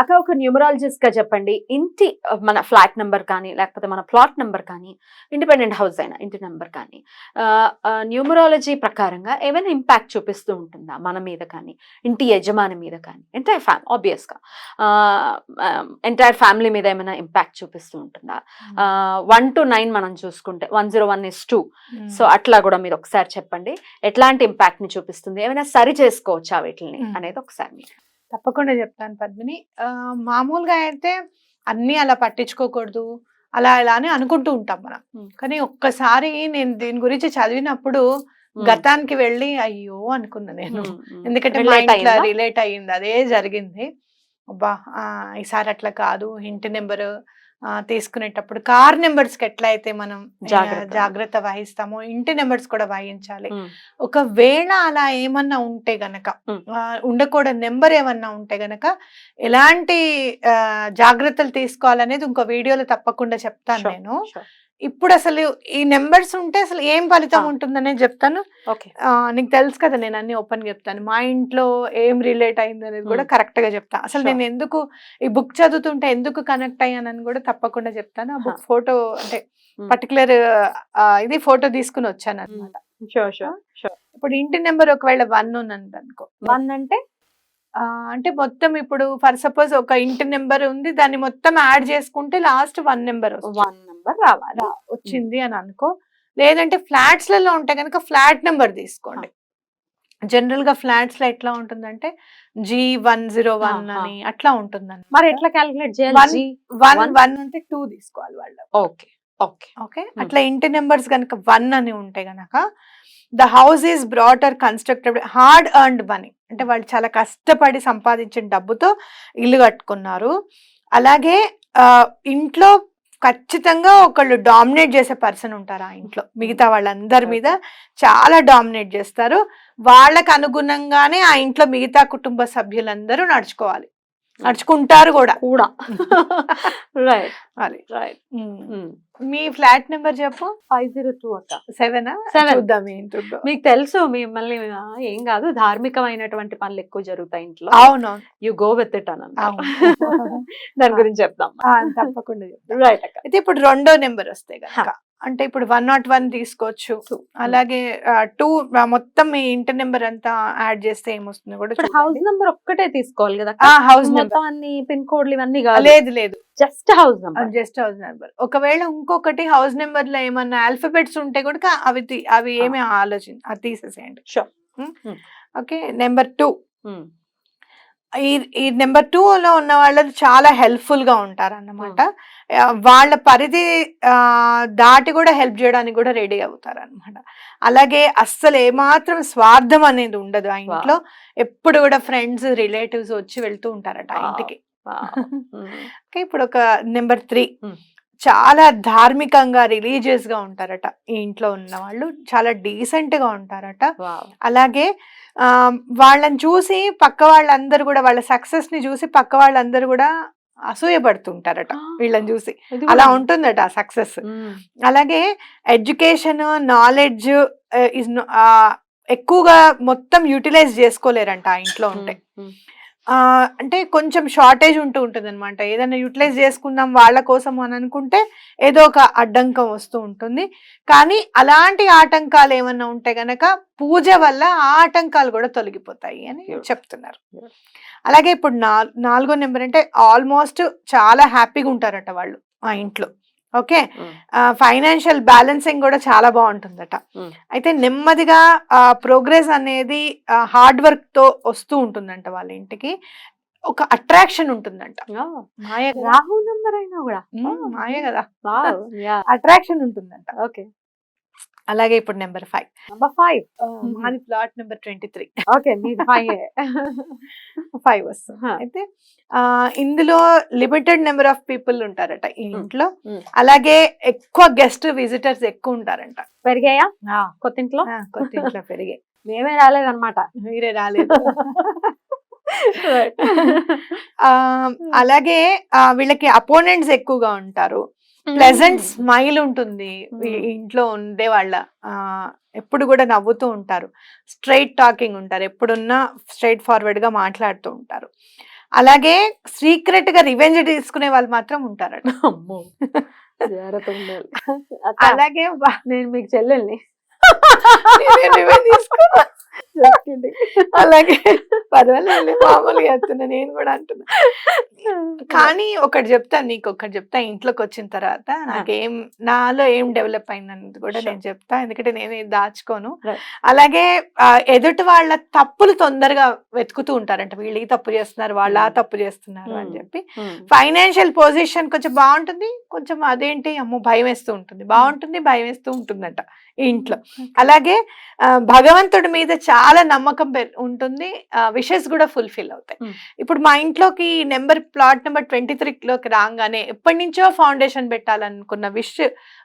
అక్క ఒక న్యూమరాలజిస్ట్గా చెప్పండి. ఇంటి మన ఫ్లాట్ నెంబర్ కానీ లేకపోతే మన ప్లాట్ నెంబర్ కానీ ఇండిపెండెంట్ హౌస్ అయినా ఇంటి నెంబర్ కానీ న్యూమరాలజీ ప్రకారంగా ఏమైనా ఇంపాక్ట్ చూపిస్తూ ఉంటుందా? మన మీద కానీ ఇంటి యజమాని మీద కానీ ఎంటైర్ ఫ్యామ్ ఆబ్వియస్గా ఎంటైర్ ఫ్యామిలీ మీద ఏమైనా ఇంపాక్ట్ చూపిస్తూ ఉంటుందా? వన్ టు నైన్ మనం చూసుకుంటే one zero one is two so అట్లా కూడా మీరు ఒకసారి చెప్పండి. ఎట్లాంటి ఇంపాక్ట్ని చూపిస్తుంది? ఏమైనా సరి చేసుకోవచ్చా వీటిని. అనేది ఒకసారి మీరు తప్పకుండా చెప్తాను పద్మిని మామూలుగా అయితే అన్ని అలా పట్టించుకోకూడదు అలా ఇలా అని అనుకుంటూ ఉంటాం మనం. కానీ ఒక్కసారి నేను దీని గురించి చదివినప్పుడు గతానికి వెళ్ళి అయ్యో అనుకున్నా నేను. ఎందుకంటే మా ఇంట్లో అయిందా? రిలేట్ అయ్యింది అదే జరిగింది అబ్బా ఈసారి అట్లా కాదు ఇంటి నెంబర్ తీసుకునేటప్పుడు కార్ నెంబర్స్కి ఎట్లా అయితే మనం జాగ్రత్త. వహిస్తామో ఇంటి నెంబర్స్ కూడా వహించాలి మ్మ్. ఒకవేళ అలా ఏమన్నా ఉంటే గనక ఉండకూడని నెంబర్ ఏమన్నా ఉంటే గనక ఎలాంటి జాగ్రత్తలు తీసుకోవాలనేది ఇంకో వీడియోలో తప్పకుండా చెప్తాను నేను. ఇప్పుడు అసలు ఈ నెంబర్స్ ఉంటే అసలు ఏం ఫలితం. ఉంటుందనే చెప్తాను. నీకు తెలుసు కదా నేను అన్ని ఓపెన్ చెప్తాను. మా ఇంట్లో ఏం రిలేట్ అయింది అనేది కూడా. కరెక్ట్గా చెప్తాను అసలు. నేను ఎందుకు ఈ బుక్ చదువుతుంటే ఎందుకు కనెక్ట్ అయ్యానని కూడా తప్పకుండా చెప్తాను. ఆ బుక్ ఫోటో అంటే. పర్టికులర్ ఇది ఫోటో తీసుకుని వచ్చాను అనమాట షూర్ షూర్ షూర్ ఇప్పుడు ఇంటి నెంబర్ ఒకవేళ వన్ ఉన్నది అనుకో వన్ అంటే? అంటే మొత్తం ఇప్పుడు ఫర్ సపోజ్ ఒక ఇంటి నెంబర్ ఉంది దాన్ని మొత్తం యాడ్ చేసుకుంటే last one number one number రావాలి. వచ్చింది అని అనుకో లేదంటే ఫ్లాట్స్లలో ఉంటే కనుక ఫ్లాట్ నెంబర్ తీసుకోండి. జనరల్గా ఫ్లాట్స్లో ఎట్లా ఉంటుందంటే జీ వన్ జీరో వన్. అని అట్లా ఉంటుంది మరి ఎట్లా క్యాలిక్యులేట్ చేయాలి? వన్? వన్ అంటే టూ తీసుకోవాలి వాళ్ళు ఓకే. ఓకే. ఓకే? అట్లా ఇంటి నెంబర్స్ కనుక వన్ అని ఉంటే గనక the house is brought or constructed hard earned money. అంటే వాళ్ళు చాలా కష్టపడి సంపాదించిన డబ్బుతో ఇల్లు కట్టుకున్నారు. అలాగే ఇంట్లో ఖచ్చితంగా ఒకళ్ళు డామినేట్ చేసే పర్సన్ ఉంటారు ఆ ఇంట్లో. మిగతా వాళ్ళందరి మీద చాలా డామినేట్ చేస్తారు. వాళ్ళకు అనుగుణంగానే ఆ ఇంట్లో మిగతా కుటుంబ సభ్యులందరూ నడుచుకోవాలి. నడుచుకుంటారు కూడా. కూడా. రైట్ అది. Right um. మీ ఫ్లాట్ నెంబర్ చెప్పు? ఫైవ్ జీరో టూ అక్క సెవెన్? ఏంటుందో మీకు తెలుసు మిమ్మల్ని ఏం కాదు ధార్మికమైనటువంటి పనులు ఎక్కువ జరుగుతాయి ఇంట్లో. అవును యు గో విత్ ఇట్ అని. దాని గురించి చెప్దాం. ఆ, తప్పకుండా చెప్తా. రైట్ అక్క. అయితే ఇప్పుడు రెండో నెంబర్ వస్తాయి కనుక అంటే ఇప్పుడు వన్ నాట్ వన్ తీసుకోవచ్చు. అలాగే టూ మొత్తం మీ ఇంటి నెంబర్ అంతా యాడ్ చేస్తే ఏమొస్తుందో కూడా హౌస్ నెంబర్ ఒక్కటే తీసుకోవాలి కదా. హౌస్ నెంబర్ మొత్తం అన్ని పిన్ కోడ్లు ఇవన్నీ లేదు లేదు. Just house number just house number ఒకవేళ ఇంకొకటి హౌస్ నెంబర్లో ఏమన్నా ఆల్ఫాబెట్స్ ఉంటే కూడా అవి అవి ఏమి ఆలోచన అది తీసేసేయండి. Sure. ఓకే నెంబర్ టూ ఈ ఈ నెంబర్ టూ లో ఉన్న వాళ్ళు చాలా హెల్ప్ఫుల్గా ఉంటారు అన్నమాట వాళ్ళ పరిధి దాటి కూడా హెల్ప్ చేయడానికి కూడా రెడీ అవుతారు అనమాట అలాగే అస్సలు ఏమాత్రం స్వార్థం అనేది ఉండదు ఆ ఇంట్లో. ఎప్పుడు కూడా ఫ్రెండ్స్ రిలేటివ్స్ వచ్చి వెళ్తూ ఉంటారట ఆ. ఇంటికి. ఓకే ఇప్పుడు ఒక నెంబర్ త్రీ. చాలా ధార్మికంగా రిలీజియస్గా ఉంటారట. ఈ ఇంట్లో ఉన్న వాళ్ళు చాలా డీసెంట్గా ఉంటారట. అలాగే ఆ, వాళ్ళని చూసి పక్క వాళ్ళందరూ కూడా వాళ్ళ సక్సెస్ని చూసి పక్క వాళ్ళందరూ కూడా అసూయపడుతుంటారట వీళ్ళని చూసి. అలా ఉంటుందట ఆ సక్సెస్. అలాగే ఎడ్యుకేషన్ నాలెడ్జ్ ఇస్ ఎక్కువగా మొత్తం యూటిలైజ్ చేసుకోలేరంట ఆ ఇంట్లో ఉంటే. అంటే కొంచెం షార్టేజ్ ఉంటూ ఉంటుంది అనమాట ఏదైనా యూటిలైజ్ చేసుకుందాం వాళ్ళ కోసం అని అనుకుంటే ఏదో ఒక అడ్డంకం వస్తూ ఉంటుంది. కానీ అలాంటి ఆటంకాలు ఏమన్నా ఉంటే గనక పూజ వల్ల ఆ ఆటంకాలు కూడా తొలగిపోతాయి అని. చెప్తున్నారు. అలాగే ఇప్పుడు నాల్- నాలుగో నెంబర్ అంటే ఆల్మోస్ట్ చాలా హ్యాపీగా ఉంటారట వాళ్ళు ఆ ఇంట్లో. ఓకే? ఫైనాన్షియల్ బ్యాలెన్సింగ్ కూడా చాలా బాగుంటుందట. అయితే నెమ్మదిగా ప్రోగ్రెస్ అనేది హార్డ్ వర్క్తో వస్తూ ఉంటుందంట వాళ్ళ ఇంటికి. ఒక అట్రాక్షన్ ఉంటుందంట. మాయ రాహు నంబర్ అయినా కూడా. మాయ కదా. అట్రాక్షన్ ఉంటుందంట. ఓకే. అలాగే ఇప్పుడు నెంబర్ ఫైవ్. Number five? మాది plot number twenty three okay మీది ఫైవ్ ఫైవ్ వస్తుంది. అయితే ఇందులో లిమిటెడ్ నెంబర్ ఆఫ్ పీపుల్ ఉంటారట ఈ. ఇంట్లో. అలాగే ఎక్కువ గెస్ట్ విజిటర్స్ ఎక్కువ ఉంటారంట. పెరిగాయా? కొత్త ఇంట్లో కొత్త ఇంట్లో పెరిగే మేమే రాలేదన్నమాట. మీరే రాలేదు. అలాగే వీళ్ళకి అపోనెంట్స్ ఎక్కువగా ఉంటారు. ప్లెజెంట్ స్మైల్ ఉంటుంది. ఇంట్లో ఉండే వాళ్ళ ఎప్పుడు కూడా నవ్వుతూ ఉంటారు. స్ట్రైట్ టాకింగ్ ఉంటారు. ఎప్పుడున్నా స్ట్రైట్ ఫార్వర్డ్గా మాట్లాడుతూ ఉంటారు. అలాగే సీక్రెట్గా రివెంజ్ తీసుకునే వాళ్ళు మాత్రం అక్క, అలాగే నేను మీకు చెల్లెల్ని. అలాగే. పర్వాలేదు మామూలుగా చెప్తున్నా నేను కూడా అంటున్నా. కానీ ఒకటి చెప్తాను నీకు ఒకటి చెప్తా ఇంట్లోకి వచ్చిన తర్వాత నాకేం నాలో ఏం డెవలప్ అయిందన్నది కూడా. నేను చెప్తా ఎందుకంటే నేను దాచుకోను. అలాగే ఎదుటి వాళ్ళ తప్పులు తొందరగా వెతుకుతూ ఉంటారంట వీళ్ళు ఈ తప్పు చేస్తున్నారు వాళ్ళు ఆ Hmm. తప్పు చేస్తున్నారు అని Hmm. చెప్పి. ఫైనాన్షియల్ పొజిషన్ కొంచెం బాగుంటుంది కొంచెం అదేంటి అమ్మో భయం వేస్తూ ఉంటుంది బాగుంటుంది భయం వేస్తూ ఉంటుందంట ఇంట్లో. అలాగే భగవంతుడి మీద చాలా నమ్మకం ఉంటుంది. విషెస్ కూడా ఫుల్ఫిల్ అవుతాయి. ఇప్పుడు మా ఇంట్లోకి నెంబర్ ప్లాట్ నెంబర్ ట్వంటీ త్రీలోకి రాగానే ఎప్పటి నుంచో ఫౌండేషన్ పెట్టాలనుకున్న విష్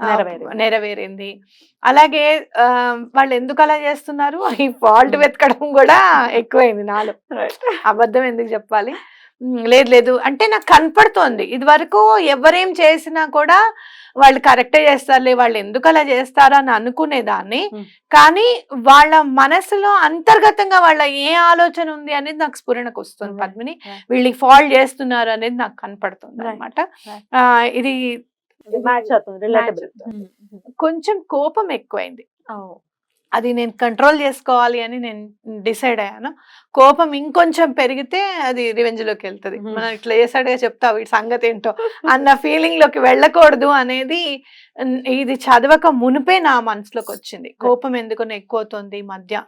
నెరవేరింది. నెరవేరింది. అలాగే వాళ్ళు ఎందుకు అలా చేస్తున్నారు? ఈ ఫాల్ట్. వెతకడం కూడా ఎక్కువైంది నాలో. అబద్ధం ఎందుకు చెప్పాలి? లేదు లేదు అంటే నాకు కనపడుతోంది ఇది వరకు ఎవరేం చేసినా కూడా వాళ్ళు కరెక్టే చేస్తారులే వాళ్ళు ఎందుకు అలా చేస్తారా అని అనుకునేదాన్ని. కానీ వాళ్ళ మనసులో అంతర్గతంగా వాళ్ళ ఏ ఆలోచన ఉంది అనేది నాకు స్ఫురణకు వస్తుంది. పద్మిని. వీళ్ళకి ఫాల్ చేస్తున్నారు అనేది నాకు కనపడుతుంది. అనమాట. ఇది. కొంచెం కోపం ఎక్కువైంది Oh. అది నేను కంట్రోల్ చేసుకోవాలి అని నేను డిసైడ్ అయ్యాను కోపం ఇంకొంచెం పెరిగితే అది రివెంజ్లోకి వెళ్తుంది. మనం ఇట్లా చేసాడుగా చెప్తా వీటి సంగతి ఏంటో అన్న ఫీలింగ్లోకి వెళ్ళకూడదు అనేది ఇది చదవక మునిపే నా మనసులోకి వచ్చింది కోపం ఎందుకు ఎక్కువ అవుతుంది ఈ మధ్య.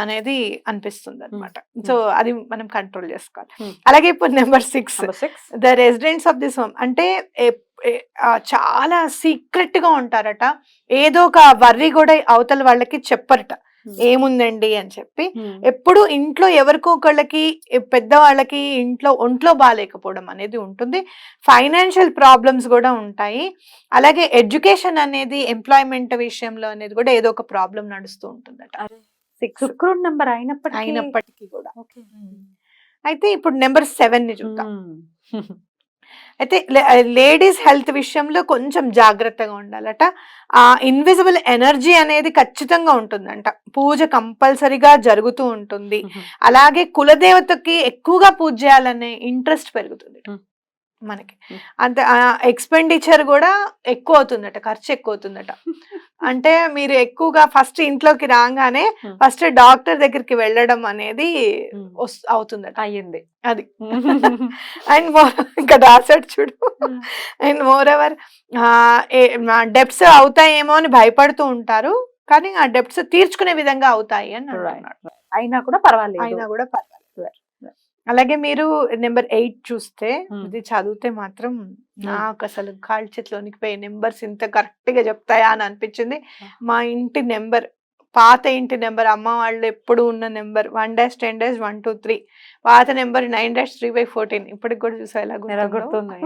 అనేది అనిపిస్తుంది అనమాట. సో అది మనం కంట్రోల్ చేసుకోవాలి. అలాగే ఇప్పుడు number six. The residents of this home అంటే చాలా సీక్రెట్గా ఉంటారట. ఏదో ఒక వర్రి కూడా అవతల వాళ్ళకి చెప్పరట. ఏముందండి అని చెప్పి. ఎప్పుడు ఇంట్లో ఎవరికో ఒకళ్ళకి పెద్దవాళ్ళకి ఇంట్లో ఒంట్లో బాగాలేకపోవడం అనేది ఉంటుంది. ఫైనాన్షియల్ ప్రాబ్లమ్స్ కూడా ఉంటాయి. అలాగే ఎడ్యుకేషన్ అనేది ఎంప్లాయ్మెంట్ విషయంలో అనేది కూడా ఏదో ఒక ప్రాబ్లం నడుస్తూ ఉంటుందట. శుక్రుడు నంబర్ అయినప్పటికీ అయినప్పటికీ కూడా. అయితే ఇప్పుడు నెంబర్ సెవెన్ని చూద్దాం. అయితే లేడీస్ హెల్త్ విషయంలో కొంచెం జాగ్రత్తగా ఉండాలట. ఆ ఇన్విజిబుల్ ఎనర్జీ అనేది ఖచ్చితంగా ఉంటుందంట. పూజ కంపల్సరీగా జరుగుతూ ఉంటుంది. అలాగే కులదేవతకి ఎక్కువగా పూజ చేయాలనే ఇంట్రెస్ట్ పెరుగుతుంది. మనకి. అంత ఎక్స్పెండిచర్ కూడా ఎక్కువ అవుతుందట ఖర్చు ఎక్కువ అవుతుందట అంటే మీరు ఎక్కువగా ఫస్ట్ ఇంట్లోకి రాగానే. ఫస్ట్ డాక్టర్ దగ్గరికి వెళ్ళడం అనేది అవుతుందట. అయ్యింది. అది. అండ్ మోర్ ఇంకా రాసాడు చూడు. అండ్ మోర్ ఎవర్ డెప్స్ అవుతాయేమో అని భయపడుతూ ఉంటారు. కానీ ఆ డెప్స్ తీర్చుకునే విధంగా అవుతాయి అని అయినా కూడా పర్వాలేదు. అయినా కూడా పర్వాలేదు. అలాగే మీరు నెంబర్ ఎయిట్ చూస్తే. ఇది చదివితే మాత్రం నాకు అసలు కాళ్ళు చేతిలోనికి పోయి నెంబర్స్ ఇంత కరెక్ట్గా చెప్తాయా అని అనిపించింది. మా ఇంటి నెంబర్ పాత ఇంటి నెంబర్ అమ్మ వాళ్ళు ఎప్పుడు ఉన్న number one dash ten dash one two three పాత number nine dash three by fourteen ఇప్పటికి కూడా చూసా ఎలా గుర్తుందో.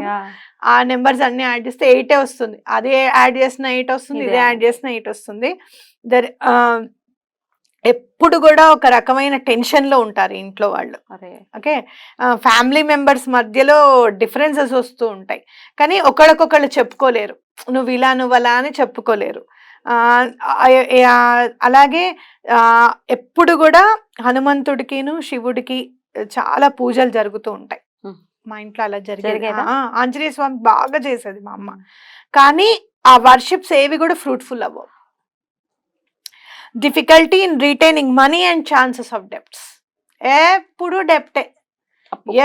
ఆ నెంబర్స్ అన్ని యాడ్ చేస్తే ఎయిటే వస్తుంది అదే యాడ్ చేసిన ఎయిట్ వస్తుంది ఇదే యాడ్ చేసిన ఎయిట్ వస్తుంది దర్ ఎప్పుడు కూడా ఒక రకమైన టెన్షన్లో ఉంటారు ఇంట్లో వాళ్ళు. అరే. ఓకే? ఫ్యామిలీ మెంబర్స్ మధ్యలో డిఫరెన్సెస్ వస్తూ ఉంటాయి. కానీ ఒకళ్ళకొకళ్ళు చెప్పుకోలేరు. నువ్వు ఇలా నువ్వు అలా అని చెప్పుకోలేరు. అలాగే ఎప్పుడు కూడా హనుమంతుడికిను శివుడికి చాలా పూజలు జరుగుతూ ఉంటాయి. మా ఇంట్లో అలా జరిగేది. ఆంజనేయ స్వామి బాగా చేసేది మా అమ్మ. కానీ ఆ వర్షిప్స్ ఏవి కూడా ఫ్రూట్ఫుల్ అవ్వవు. Difficulty in retaining money and chances of debts ఎప్పుడు డెప్టే.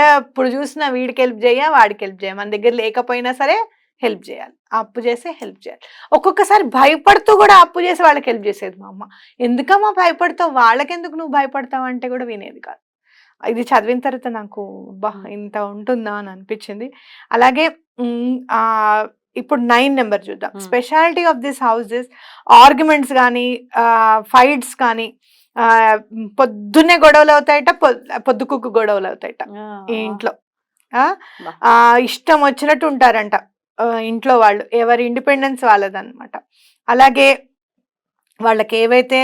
ఎప్పుడు చూసినా వీడికి హెల్ప్ చేయ వాడికి హెల్ప్ చేయ. మన దగ్గర లేకపోయినా సరే హెల్ప్ చేయాలి. అప్పు చేస్తే హెల్ప్ చేయాలి. ఒక్కొక్కసారి భయపడుతూ కూడా అప్పు చేసి వాళ్ళకి హెల్ప్ చేసేది మా అమ్మ. ఎందుకమ్మా భయపడతావు? వాళ్ళకెందుకు నువ్వు భయపడతావు అంటే కూడా వినేది కాదు. ఇది చదివిన తర్వాత నాకు బా. ఇంత ఉంటుందా అని అనిపించింది. అలాగే ఇప్పుడు నైన్ నెంబర్ చూద్దాం. Speciality of this house this arguments కానీ ఫైట్స్ కానీ పొద్దున్నే గొడవలు అవుతాయట పొద్- పొద్దుకుక్కు గొడవలు అవుతాయట ఈ ఇంట్లో. ఇష్టం వచ్చినట్టు ఉంటారంట. ఇంట్లో వాళ్ళు. ఎవరి ఇండిపెండెన్స్ వాళ్ళదన్నమాట. అలాగే వాళ్ళకి ఏవైతే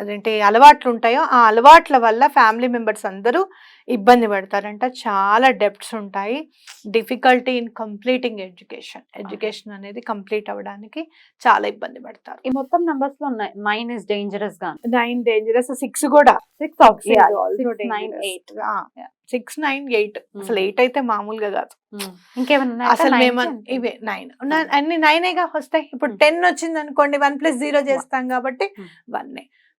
అదేంటి అలవాట్లు ఉంటాయో ఆ అలవాట్ల వల్ల ఫ్యామిలీ మెంబర్స్ అందరూ ఇబ్బంది పడతారంట. చాలా డెప్ట్స్ ఉంటాయి. Difficulty in completing education. Education అనేది కంప్లీట్ అవ్వడానికి చాలా ఇబ్బంది పడతారు. ఈ మొత్తం నంబర్స్లో నైన్ ఇస్ డేంజరస్గా నైన్ డేంజరస్. సిక్స్ కూడా. Six nine eight. Six nine eight. అసలు ఎయిట్ అయితే మామూలుగా కాదు. ఇంకేమన్నా అసలు మేము ఇవే నైన్. అన్ని నైనేగా వస్తాయి. ఇప్పుడు Hmm. టెన్ వచ్చింది అనుకోండి వన్ ప్లస్ జీరో చేస్తాం కాబట్టి Hmm.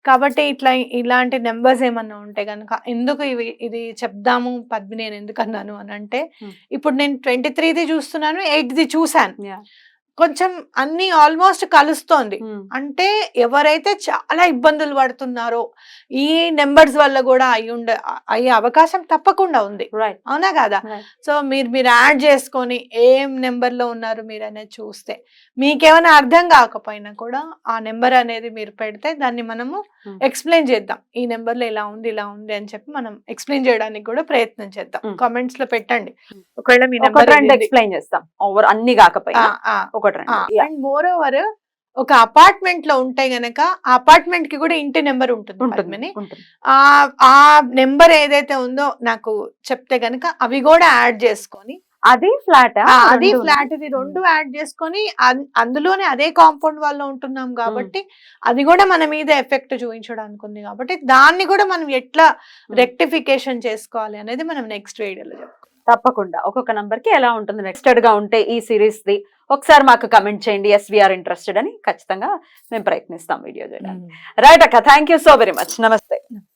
కాబట్టి ఇట్లా ఇలాంటి నెంబర్స్ ఏమన్నా ఉంటే కనుక ఎందుకు ఇవి ఇది చెప్దాము పద్మి నేను ఎందుకు అన్నాను అని అంటే Hmm. ఇప్పుడు నేను ట్వంటీ త్రీది చూస్తున్నాను ఎయిట్ ది చూశాను. కొంచెం అన్ని ఆల్మోస్ట్ కలుస్తోంది. అంటే ఎవరైతే చాలా ఇబ్బందులు పడుతున్నారో ఈ నెంబర్స్ వల్ల కూడా అయి ఉండే అయ్యే అవకాశం తప్పకుండా ఉంది. రైట్ అవునా కదా? సో మీరు మీరు యాడ్ చేసుకొని ఏం నెంబర్లో ఉన్నారు మీరు అనేది చూస్తే మీకేమైనా అర్థం కాకపోయినా కూడా ఆ నెంబర్ అనేది మీరు పెడితే దాన్ని మనము Hmm. ఎక్స్ప్లెయిన్ చేద్దాం. ఈ నెంబర్లో ఇలా ఉంది ఇలా ఉంది అని చెప్పి మనం ఎక్స్ప్లెయిన్ చేయడానికి కూడా ప్రయత్నం చేద్దాం. Hmm. కామెంట్స్లో పెట్టండి. Hmm. ఒకవేళ మీ నెంబర్ ఎక్స్ప్లెయిన్ చేస్తాం. ఓవర్ అన్ని కాకపోయినా. ఒకటి. అండ్ మోర్ ఓవర్ ఒక అపార్ట్మెంట్లో ఉంటే గనక ఆ అపార్ట్మెంట్కి కూడా ఇంటి నెంబర్. ఉంటుంది. ఆ ఆ నెంబర్ ఏదైతే ఉందో నాకు చెప్తే గనక అవి కూడా యాడ్ చేసుకొని అది ఫ్లాట్? అది ఫ్లాట్ ఇది రెండు యాడ్ చేసుకొని అందులోనే అదే కాంపౌండ్ వాళ్ళు ఉంటున్నాం కాబట్టి అది కూడా మన మీద ఎఫెక్ట్ చూపించడానికి ఉంది కాబట్టి దాన్ని కూడా మనం ఎట్లా రెక్టిఫికేషన్ చేసుకోవాలి అనేది మనం నెక్స్ట్ వీడియోలో చెప్తాం తప్పకుండా. ఒక్కొక్క నంబర్కి ఎలా ఉంటుంది నెక్స్టెడ్గా ఉంటే ఈ సిరీస్ ది ఒకసారి మాకు కమెంట్ చేయండి. ఎస్ వీఆర్ ఇంట్రెస్టెడ్ అని ఖచ్చితంగా మేము ప్రయత్నిస్తాం వీడియో చేయడానికి. రైట్ అక్క thank you so very much నమస్తే.